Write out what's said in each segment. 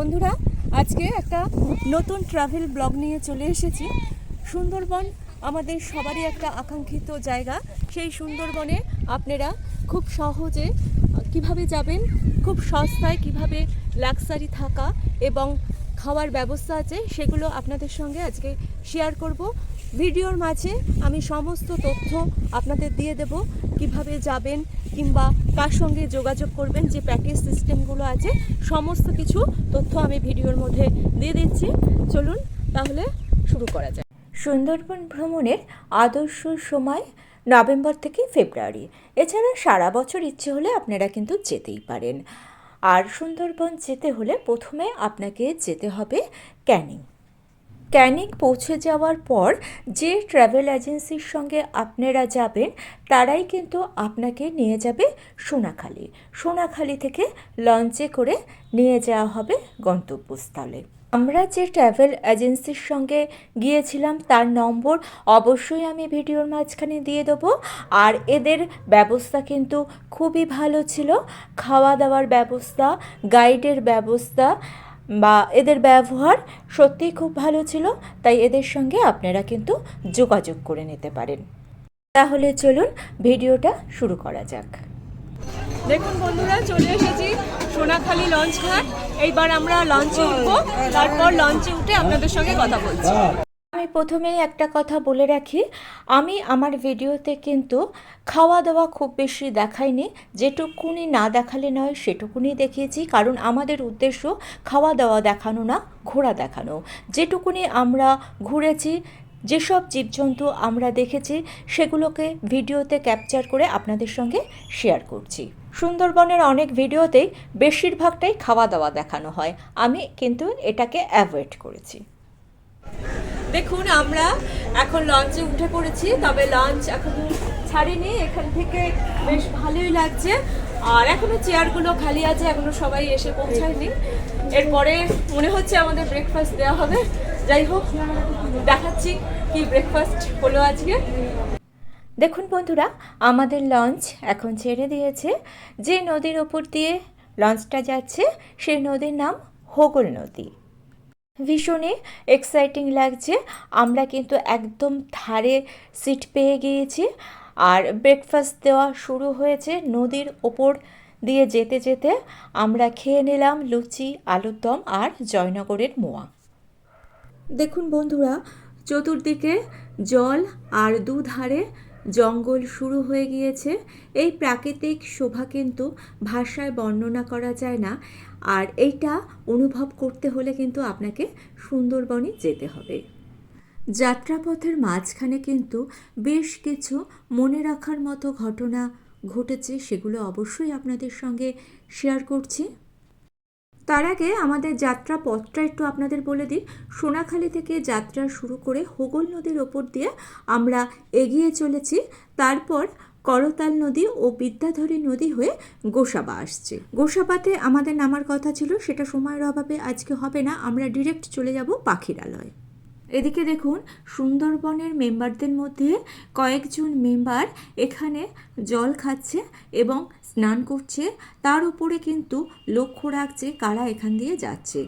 বন্ধুরা, আজকে একটা নতুন ট্রাভেল ব্লগ নিয়ে চলে এসেছি। সুন্দরবন আমাদের সবারই একটা আকাঙ্ক্ষিত জায়গা। সেই সুন্দরবনে আপনারা খুব সহজে কীভাবে যাবেন, খুব সস্তায় কীভাবে লাক্সারি থাকা এবং খাওয়ার ব্যবস্থা আছে, সেগুলো আপনাদের সঙ্গে আজকে শেয়ার করব। ভিডিওর মাঝে আমি সমস্ত তথ্য আপনাদের দিয়ে দেব, কীভাবে যাবেন কিংবা কার সঙ্গে যোগাযোগ করবেন, যে প্যাকেজ সিস্টেমগুলো আছে, সমস্ত কিছু তথ্য আমি ভিডিওর মধ্যে দিয়ে দিচ্ছি। চলুন তাহলে শুরু করা যায় সুন্দরবন ভ্রমণের আদর্শ সময় নভেম্বর থেকে ফেব্রুয়ারি। এছাড়া সারা বছর ইচ্ছে হলে আপনারা কিন্তু যেতেই পারেন। আর সুন্দরবন যেতে হলে প্রথমে আপনাকে যেতে হবে ক্যানিং। ক্যানিং পৌঁছে যাওয়ার পর যে ট্রাভেল এজেন্সির সঙ্গে আপনারা যাবেন, তারাই কিন্তু আপনাকে নিয়ে যাবে সোনাখালি। সোনাখালি থেকে লঞ্চে করে নিয়ে যাওয়া হবে গন্তব্যস্থলে। আমরা যে ট্রাভেল এজেন্সির সঙ্গে গিয়েছিলাম, তার নম্বর অবশ্যই আমি ভিডিওর মাঝখানে দিয়ে দেবো। আর এদের ব্যবস্থা কিন্তু খুবই ভালো ছিল। খাওয়া দাওয়ার ব্যবস্থা, গাইডের ব্যবস্থা বা এদের ব্যবহার সত্যিই খুব ভালো ছিল, তাই এদের সঙ্গে আপনারা কিন্তু যোগাযোগ করে নিতে পারেন। তাহলে চলুন ভিডিওটা শুরু করা যাক। দেখুন বন্ধুরা, চলে এসেছি সোনাখালী লঞ্চ ঘাট এইবার আমরা লঞ্চে উঠবো, তারপর লঞ্চে উঠে আপনাদের সঙ্গে কথা বলছি। আমি প্রথমেই একটা কথা বলে রাখি, আমি আমার ভিডিওতে কিন্তু খাওয়া দাওয়া খুব বেশি দেখাইনি, যেটুকুনি না দেখালে নয় সেটুকুনি দেখিয়েছি, কারণ আমাদের উদ্দেশ্য খাওয়া দাওয়া দেখানো না ঘোরা দেখানো। যেটুকুনি আমরা ঘুরেছি, যেসব জীবজন্তু আমরা দেখেছি, সেগুলোকে ভিডিওতে ক্যাপচার করে আপনাদের সঙ্গে শেয়ার করছি। সুন্দরবনের অনেক ভিডিওতেই বেশিরভাগটাই খাওয়া দাওয়া দেখানো হয়, আমি কিন্তু এটাকে অ্যাভয়েড করেছি। দেখুন, আমরা এখন লঞ্চে উঠে পড়েছি, তবে লঞ্চ এখনও ছাড়িনি, এখান থেকে বেশ ভালোই লাগছে। আর এখনও চেয়ারগুলো খালি আছে, এখনও সবাই এসে পৌঁছায়নি। এরপরে মনে হচ্ছে আমাদের ব্রেকফাস্ট দেওয়া হবে। যাই হোক, দেখাচ্ছি কি ব্রেকফাস্ট হলো আজকে। দেখুন বন্ধুরা, আমাদের লঞ্চ এখন ছেড়ে দিয়েছে। যে নদীর ওপর দিয়ে লঞ্চটা যাচ্ছে, সেই নদীর নাম হোগল নদী। ভীষণই এক্সাইটিং লাগছে। আমরা কিন্তু একদম ধারে সিট পেয়ে গিয়েছি। আর ব্রেকফাস্ট দেওয়া শুরু হয়েছে নদীর ওপর দিয়ে যেতে যেতে। আমরা খেয়ে নিলাম লুচি, আলুর দম আর জয়নগরের মোয়া। দেখুন বন্ধুরা, চতুর্দিকে জল আর দুধারে জঙ্গল শুরু হয়ে গিয়েছে। এই প্রাকৃতিক শোভা কিন্তু ভাষায় বর্ণনা করা যায় না। আর এইটা অনুভব করতে হলে কিন্তু আপনাকে সুন্দরবনে যেতে হবে। যাত্রাপথের মাঝখানে কিন্তু বেশ কিছু মনে রাখার মতো ঘটনা ঘটেছে, সেগুলো অবশ্যই আপনাদের সঙ্গে শেয়ার করছি। তার আগে আমাদের যাত্রা পথটা একটু আপনাদের বলে দিই। সোনাখালি থেকে যাত্রা শুরু করে হোগল নদীর ওপর দিয়ে আমরা এগিয়ে চলেছি। তারপর করতাল নদী ও বিদ্যাধরী নদী হয়ে গোসাবা আসছে। গোসাবাতে আমাদের নামার কথা ছিল, সেটা সময়ের অভাবে আজকে হবে না। আমরা ডিরেক্ট চলে যাব পাখিরালয়। এদিকে দেখুন, সুন্দরবনের মেম্বারদের মধ্যে কয়েকজন মেম্বার এখানে জল খাচ্ছে এবং স্নান করছে। তার উপরে কিন্তু লক্ষ্য রাখছে কারা এখান দিয়ে যাচ্ছে।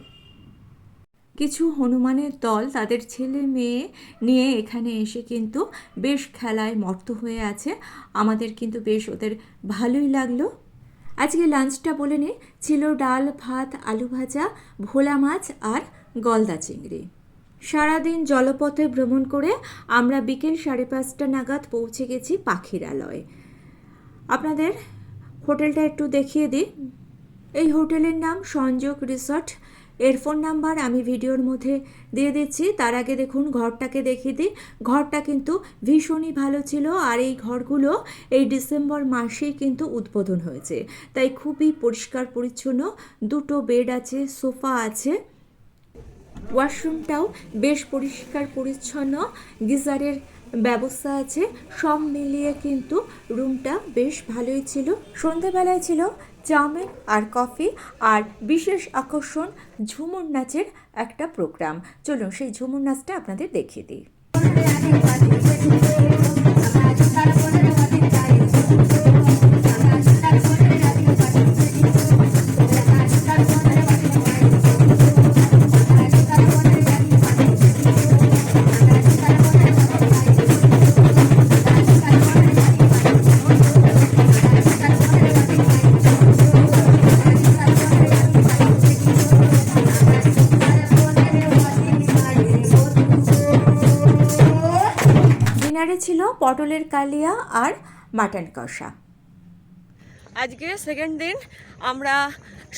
কিছু হনুমানের দল তাদের ছেলে মেয়ে নিয়ে এখানে এসে কিন্তু বেশ খেলায় মর্ত হয়ে আছে। আমাদের কিন্তু বেশ ওদের ভালোই লাগল। আজকে লাঞ্চটা বলে নিই ছিল ডাল, ভাত, আলু ভাজা, ভোলা মাছ আর গলদা চিংড়ি। সারাদিন জলপথে ভ্রমণ করে আমরা বিকেল সাড়ে পাঁচটা নাগাদ পৌঁছে গেছি পাখিরালয়। আপনাদের হোটেলটা একটু দেখিয়ে দিই। এই হোটেলের নাম সংযোগ রিসর্ট। এর ফোন নাম্বার আমি ভিডিওর মধ্যে দিয়ে দিচ্ছি। তার আগে দেখুন, ঘরটাকে দেখিয়ে দিই। ঘরটা কিন্তু ভীষণই ভালো ছিল আর এই ঘরগুলো এই ডিসেম্বর মাসেই কিন্তু উদ্বোধন হয়েছে। তাই খুবই পরিষ্কার পরিচ্ছন্ন। দুটো বেড আছে, সোফা আছে। ওয়াশরুমটাও বেশ পরিষ্কার, পরিচ্ছন্ন। গিজারের ব্যবস্থা আছে। সব মিলিয়ে কিন্তু রুমটা বেশ ভালোই ছিল। সন্ধেবেলায় ছিল চাউমিন আর কফি আর বিশেষ আকর্ষণ ঝুমুর নাচের একটা প্রোগ্রাম। চলুন সেই ঝুমুর নাচটা আপনাদের দেখিয়ে দিই। ডিনারে ছিল পটলের কালিয়া আর মাটন কষা। আজকে সেকেন্ড দিন, আমরা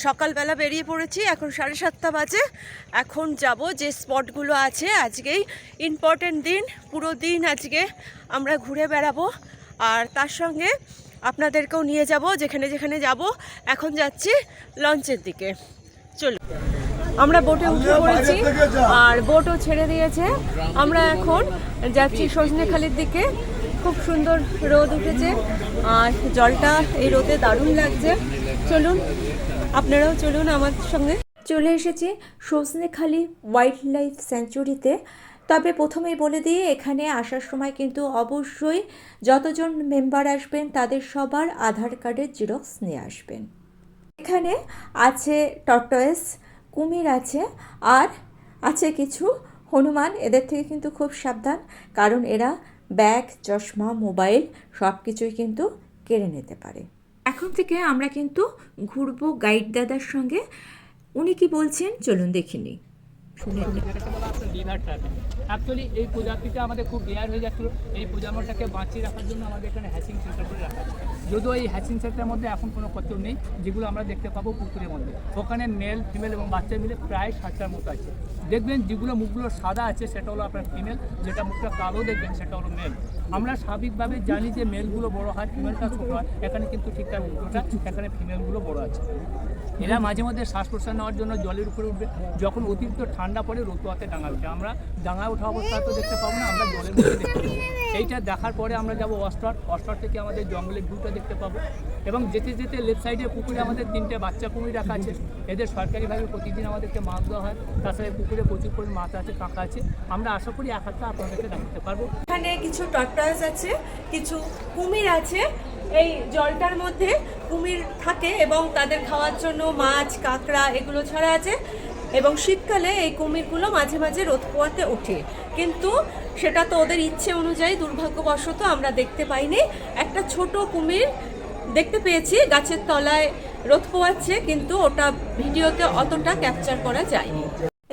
সকালবেলা বেরিয়ে পড়েছি, এখন সাড়ে সাতটা বাজে। এখন যাব যে স্পটগুলো আছে, আজকেই ইম্পর্টেন্ট দিন, পুরো দিন আজকে আমরা ঘুরে বেড়াবো। আর তার সঙ্গে আপনাদেরকেও নিয়ে যাব, যেখানে যেখানে যাব। এখন যাচ্ছি লঞ্চের দিকে। চলো আমরা বোটে উঠে পড়েছি আর বোটও ছেড়ে দিয়েছে। আমরা এখন যাচ্ছি সজনেখালির দিকে। খুব সুন্দর রোদ উঠেছে আর জলটা এই রোদে দারুণ লাগছে। চলুন আপনারাও চলুন আমার সঙ্গে। চলে এসেছি সজনেখালি ওয়াইল্ড লাইফ স্যাঞ্চুরিতে। তবে প্রথমেই বলে দিয়ে এখানে আসার সময় কিন্তু অবশ্যই যতজন মেম্বার আসবেন তাদের সবার আধার কার্ডের জিরক্স নিয়ে আসবেন। এখানে আছে টর্টয়েস কুমির আছে আর আছে কিছু হনুমান। এদের থেকে কিন্তু খুব সাবধান, কারণ এরা ব্যাগ, চশমা, মোবাইল সব কিছুই কিন্তু কেড়ে নিতে পারে। এখন থেকে আমরা কিন্তু ঘুরবো গাইড দাদার সঙ্গে। উনি কি বলছেন? চলুন দেখিনি অ্যাকচুয়ালি এই প্রজাতিটা আমাদের খুব রেয়ার হয়ে যাচ্ছিল। এই প্রজাতিটাকে বাঁচিয়ে রাখার জন্য আমাদের এখানে হ্যাচিং সেন্টার করে রাখা যদিও এই হ্যাচিং সেন্টারের মধ্যে এখন কোনো কচ্ছপ নেই, যেগুলো আমরা দেখতে পাবো পুকুরের মধ্যে। ওখানে মেল, ফিমেল এবং বাচ্চা মিলে প্রায় ষাটটার মতো আছে। দেখবেন যেগুলো মুখগুলো সাদা আছে, সেটা হলো আপনার ফিমেল, যেটা মুখটা কালো দেখবেন সেটা হলো মেল। আমরা স্বাভাবিকভাবে জানি যে মেলগুলো বড় হয় ফিমেলটা ছোটো হয়। এখানে কিন্তু ঠিকঠাক উল্টোটা এখানে ফিমেলগুলো বড় আছে। এরা মাঝে মধ্যে শ্বাস প্রশ্বাস নেওয়ার জন্য জলের উপরে উঠবে। যখন অতিরিক্ত ঠান্ডা পড়ে রতুয়াতে ডাঙা উঠে আমরা ডাঙা ওঠা অবস্থা তো দেখতে পাবো না, আমরা জলের মধ্যে দেখতে পাবো। এইটা দেখার পরে আমরা যাব অস্ট্রট। অস্ট্রট থেকে আমাদের জঙ্গলের ভিউটা দেখতে পাবো। এবং যেতে যেতে লেফট সাইডে পুকুরে আমাদের তিনটে বাচ্চা কুমির রাখা আছে। এদের সরকারিভাবে প্রতিদিন আমাদেরকে মাছ দেওয়া হয়। তাছাড়া পুকুরে প্রচুর পরিমাণ মাছ আছে কাঁকা আছে। আমরা আশা করি এক হাতটা আপনাদেরকে দেখাতে পারব। এখানে কিছু টর্টয়েস আছে, কিছু কুমির আছে। এই জলটার মধ্যে কুমির থাকে এবং তাদের খাওয়ার জন্য মাছ, কাঁকড়া এগুলো ছাড়া আছে। এবং শীতকালে এই কুমিরগুলো মাঝে মাঝে রোদ পোয়াতে ওঠে। কিন্তু সেটা তো ওদের ইচ্ছে অনুযায়ী দুর্ভাগ্যবশত আমরা দেখতে পাইনি। একটা ছোট কুমির দেখতে পেয়েছি গাছের তলায় রোদ পোয়াচ্ছে কিন্তু ওটা ভিডিওতে অতটা ক্যাপচার করা যায়নি।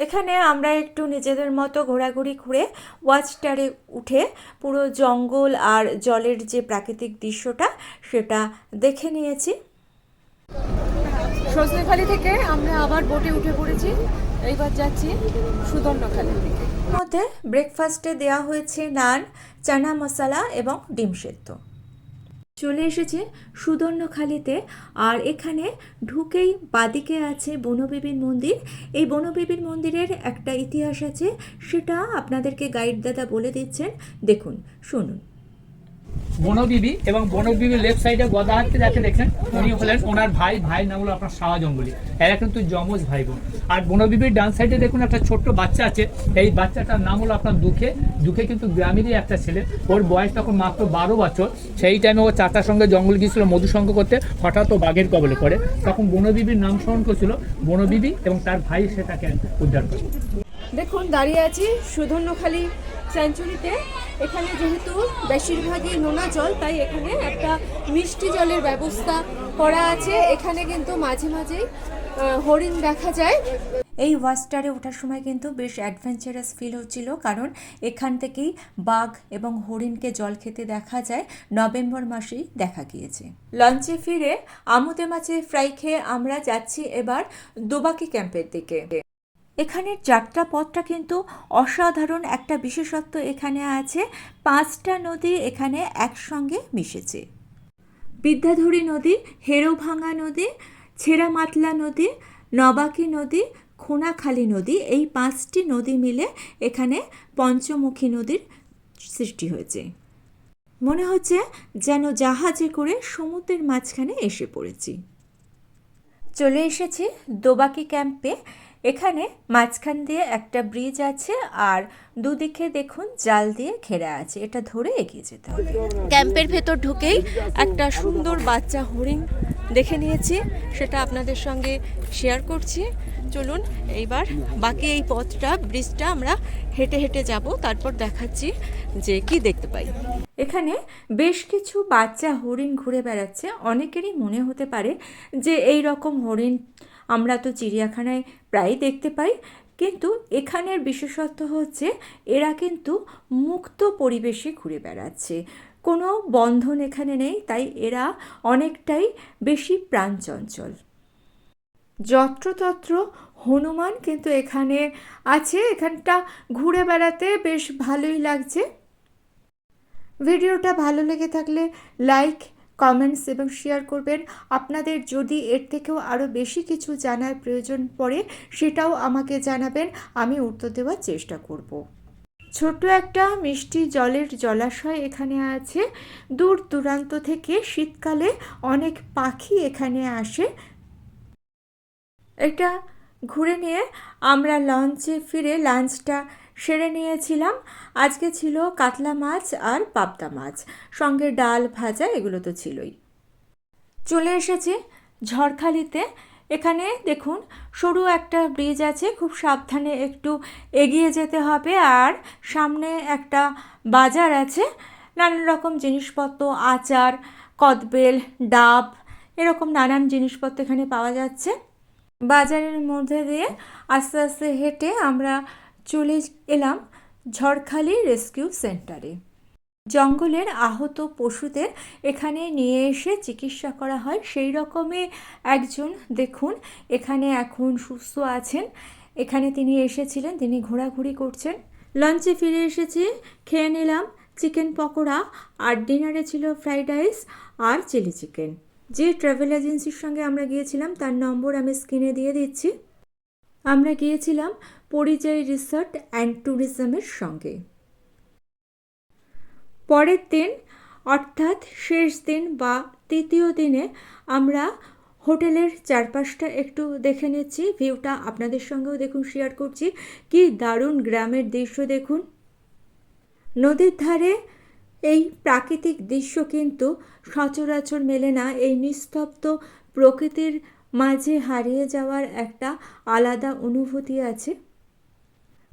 এখানে আমরা একটু নিজেদের মতো ঘোরাঘুরি ঘুরে ওয়াচ টারে উঠে পুরো জঙ্গল আর জলের যে প্রাকৃতিক দৃশ্যটা সেটা দেখে নিয়েছি। সজনেখালি থেকে আমরা আবার বোটে উঠে পড়েছি এইবার যাচ্ছি সুদর্ণখালির দিকে। মধ্যে ব্রেকফাস্টে দেওয়া হয়েছে নান চানা মশলা এবং ডিম সেদ্ধ। চলে এসেছে সুদর্ণখালিতে। আর এখানে ঢুকেই বাদিকে আছে বনবিবির মন্দির। এই বনবিবির মন্দিরের একটা ইতিহাস আছে, সেটা আপনাদেরকে গাইড দাদা বলে দিচ্ছেন। দেখুন, শুনুন। বনবিবি এবং বনবিবির লেফট সাইডে গদা হাঁটতে যাকে দেখছেন উনি হলেন ওনার ভাই ভাই নাম হলো আপনার শাহ জঙ্গলি। এরা কিন্তু যমজ ভাই বোন আর বনবিবির ডান সাইডে দেখুন একটা ছোট্ট বাচ্চা আছে। এই বাচ্চাটার নাম হলো আপনার দুঃখে। দুঃখে কিন্তু গ্রামেরই একটা ছেলে। ওর বয়স তখন মাত্র বারো বছর। সেই টাইমে ও চাচার সঙ্গে জঙ্গল গিয়েছিল মধু করতে। হঠাৎ ও বাঘের কবলে পড়ে। তখন বনবিবির নাম স্মরণ করেছিল বনবিবি এবং তার ভাই সেটাকে উদ্ধার করে। দেখুন, দাঁড়িয়ে আছি সুধন্যখালী সেঞ্চুরিতে এখানে যেহেতু বেশিরভাগই নোনা জল, তাই এখানে একটা মিষ্টি জলের ব্যবস্থা করা আছে। এখানে কিন্তু মাঝে মাঝেই হরিণ দেখা যায়। এই ওয়াচটারে ওঠার সময় কিন্তু বেশ অ্যাডভেঞ্চারাস ফিল হচ্ছিল, কারণ এখান থেকেই বাঘ এবং হরিণকে জল খেতে দেখা যায়। নভেম্বর মাসেই দেখা গিয়েছে। লঞ্চে ফিরে আমুদে মাছে ফ্রাই খেয়ে আমরা যাচ্ছি এবার দুবাকি ক্যাম্পের দিকে। এখানের যাত্রা পথটা কিন্তু অসাধারণ। একটা বিশেষত্ব এখানে আছে, পাঁচটা নদী এখানে একসঙ্গে মিশেছে। বিদ্যাধরী নদী, হেরোভাঙা নদী, ছেঁড়ামাতলা নদী, নবাকি নদী, খোনাখালী নদী, এই পাঁচটি নদী মিলে এখানে পঞ্চমুখী নদীর সৃষ্টি হয়েছে। মনে হচ্ছে যেন জাহাজে করে সমুদ্রের মাঝখানে এসে পড়েছি। চলে এসেছি দোবাকি ক্যাম্পে। এখানে মাঝখান দিয়ে একটা ব্রিজ আছে আর দুদিকে দেখুন জাল দিয়ে ঘেরা আছে। এটা ধরে এগিয়ে যেতে হবে। ক্যাম্পের ভেতর ঢুকেই একটা সুন্দর বাচ্চা হরিণ দেখে নিয়েছি। সেটা আপনাদের সঙ্গে শেয়ার করছি। চলুন, এইবার বাকি এই পথটা, ব্রিজটা আমরা হেঁটে হেঁটে যাব, তারপর দেখাচ্ছি যে কি দেখতে পাই। এখানে বেশ কিছু বাচ্চা হরিণ ঘুরে বেড়াচ্ছে। অনেকেরই মনে হতে পারে যে এই রকম হরিণ আমরা তো চিড়িয়াখানায় প্রায় দেখতে পাই, কিন্তু এখানের বিশেষত্ব হচ্ছে এরা কিন্তু মুক্ত পরিবেশে ঘুরে বেড়াচ্ছে। কোনো বন্ধন এখানে নেই, তাই এরা অনেকটাই বেশি প্রাণচঞ্চল। যত্রতত্র হনুমান কিন্তু এখানে আছে, এখানটা ঘুরে বেড়াতে বেশ ভালোই লাগছে। ভিডিওটা ভালো লেগে থাকলে লাইক কমেন্টস এবং শেয়ার করবেন। আপনাদের যদি এর থেকেও আরও বেশি কিছু জানার প্রয়োজন পড়ে, সেটাও আমাকে জানাবেন, আমি উত্তর দেওয়ার চেষ্টা করব। ছোট্ট একটা মিষ্টি জলের জলাশয় এখানে আছে। দূর দূরান্ত থেকে শীতকালে অনেক পাখি এখানে আসে। এটা ঘুরে নিয়ে আমরা লঞ্চে ফিরে লাঞ্চটা সেরে নিয়েছিলাম। আজকে ছিল কাতলা মাছ আর পাবদা মাছ। সঙ্গে ডাল ভাজা এগুলো তো ছিলই। চলে এসেছি ঝড়খালিতে। এখানে দেখুন, সরু একটা ব্রিজ আছে, খুব সাবধানে একটু এগিয়ে যেতে হবে। আর সামনে একটা বাজার আছে, নানান রকম জিনিসপত্র, আচার, কদবেল, ডাব, এরকম নানান জিনিসপত্র এখানে পাওয়া যাচ্ছে। বাজারের মধ্যে দিয়ে আস্তে আস্তে হেঁটে আমরা চলে এলাম ঝড়খালি রেস্কিউ সেন্টারে। জঙ্গলের আহত পশুদের এখানে নিয়ে এসে চিকিৎসা করা হয়। সেই রকমই একজন দেখুন, এখানে এখন সুস্থ আছেন। এখানে তিনি এসেছিলেন, তিনি ঘোরাঘুরি করছেন। লঞ্চে ফিরে এসেছি, খেয়ে নিলাম। চিকেন পকোড়া আর ডিনারে ছিল ফ্রাইড রাইস আর চিলি চিকেন। যে ট্রাভেল এজেন্সির সঙ্গে আমরা গিয়েছিলাম, তার নম্বর আমি স্ক্রিনে দিয়ে দিচ্ছি। আমরা গিয়েছিলাম পরিযায়ী রিসর্ট অ্যান্ড ট্যুরিজমের সঙ্গে। পরের দিন, অর্থাৎ শেষ দিন বা তৃতীয় দিনে আমরা হোটেলের চারপাশটা একটু দেখে নিচ্ছি ভিউটা আপনাদের সঙ্গেও দেখুন শেয়ার করছি। কি দারুণ গ্রামের দৃশ্য দেখুন। নদীর ধারে এই প্রাকৃতিক দৃশ্য কিন্তু সচরাচর মেলে না। এই নিস্তব্ধ প্রকৃতির মাঝে হারিয়ে যাওয়ার একটা আলাদা অনুভূতি আছে।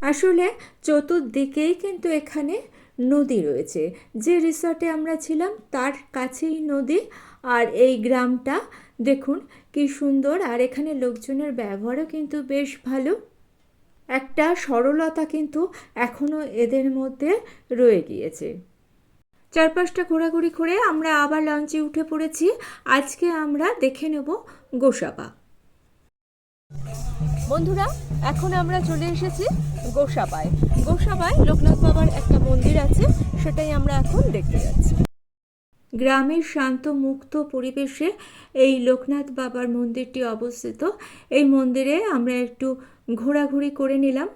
আসলে চতুর্দিকেই কিন্তু এখানে নদী রয়েছে। যে রিসর্টে আমরা ছিলাম, তার কাছেই নদী। আর এই গ্রামটা, দেখুন কি সুন্দর। আর এখানে লোকজনের ব্যবহারও কিন্তু বেশ ভালো। একটা সরলতা কিন্তু এখনও এদের মধ্যে রয়ে গিয়েছে। চারপাশটা ঘোরাঘুরি করে আমরা আবার লঞ্চে উঠে পড়েছি। আজকে আমরা দেখে নেব গোসাবা। বন্ধুরা, এখন আমরা চলে এসেছি গোসাবায়। গোসাবায় লোকনাথ বাবার একটা মন্দির আছে, সেটাই আমরা এখন দেখতে যাচ্ছি। গ্রামের শান্ত মুক্ত পরিবেশে এই লোকনাথ বাবার মন্দিরটি অবস্থিত। এই মন্দিরে আমরা একটু ঘোরাঘুরি করে নিলাম।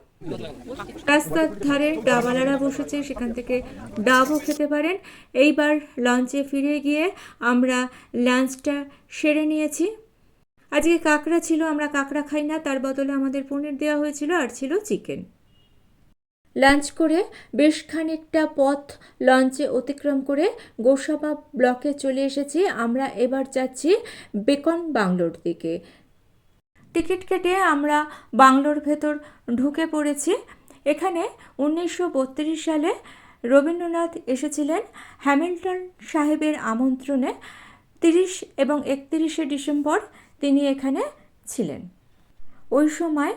রাস্তার ধারে ডাবালারা বসেছে, সেখান থেকে ডাবও খেতে পারেন। এইবার লঞ্চে ফিরে গিয়ে আমরা লাঞ্চটা সেরে নিয়েছি। আজকে কাঁকড়া ছিল, আমরা কাঁকড়া খাই না, তার বদলে আমাদের পনির দেওয়া হয়েছিল আর ছিল চিকেন। লাঞ্চ করে বেশ খানিকটা পথ লঞ্চে অতিক্রম করে গোসাবা ব্লকে চলে এসেছি। আমরা এবার যাচ্ছি বেকন বাংলোর দিকে। টিকিট কেটে আমরা বাংলোর ভেতর ঢুকে পড়েছি। এখানে উনিশশো বত্রিশ সালে রবীন্দ্রনাথ এসেছিলেন হ্যামিল্টন সাহেবের আমন্ত্রণে। তিরিশ এবং একত্রিশে ডিসেম্বর তিনি এখানে ছিলেন। ওই সময়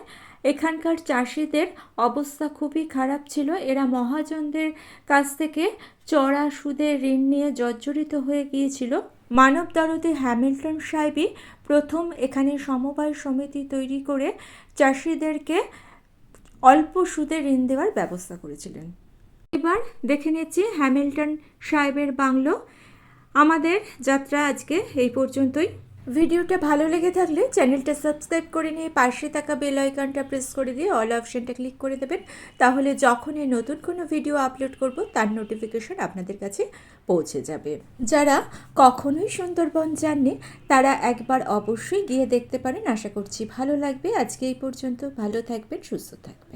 এখানকার চাষিদের অবস্থা খুবই খারাপ ছিল। এরা মহাজনদের কাছ থেকে চড়া সুদে ঋণ নিয়ে জর্জরিত হয়ে গিয়েছিল। মানবদারতি হ্যামিল্টন সাহেবই প্রথম এখানে সমবায় সমিতি তৈরি করে চাষিদেরকে অল্প সুদে ঋণ দেওয়ার ব্যবস্থা করেছিলেন। এবার দেখে নিচ্ছি হ্যামিল্টন সাহেবের বাংলো। আমাদের যাত্রা আজকে এই পর্যন্তই। ভিডিওটা ভালো লেগে থাকলে চ্যানেলটা সাবস্ক্রাইব করে নিয়ে পাশে থাকা বেল আইকনটা প্রেস করে দিয়ে অল অপশনটা ক্লিক করে দেবেন। তাহলে যখনই নতুন কোনো ভিডিও আপলোড করব, তার নোটিফিকেশন আপনাদের কাছে পৌঁছে যাবে। যারা কখনোই সুন্দরবন যাননি, তারা একবার অবশ্যই গিয়ে দেখতে পারেন। আশা করছি ভালো লাগবে। আজকে এই পর্যন্ত ভালো থাকবেন, সুস্থ থাকবেন।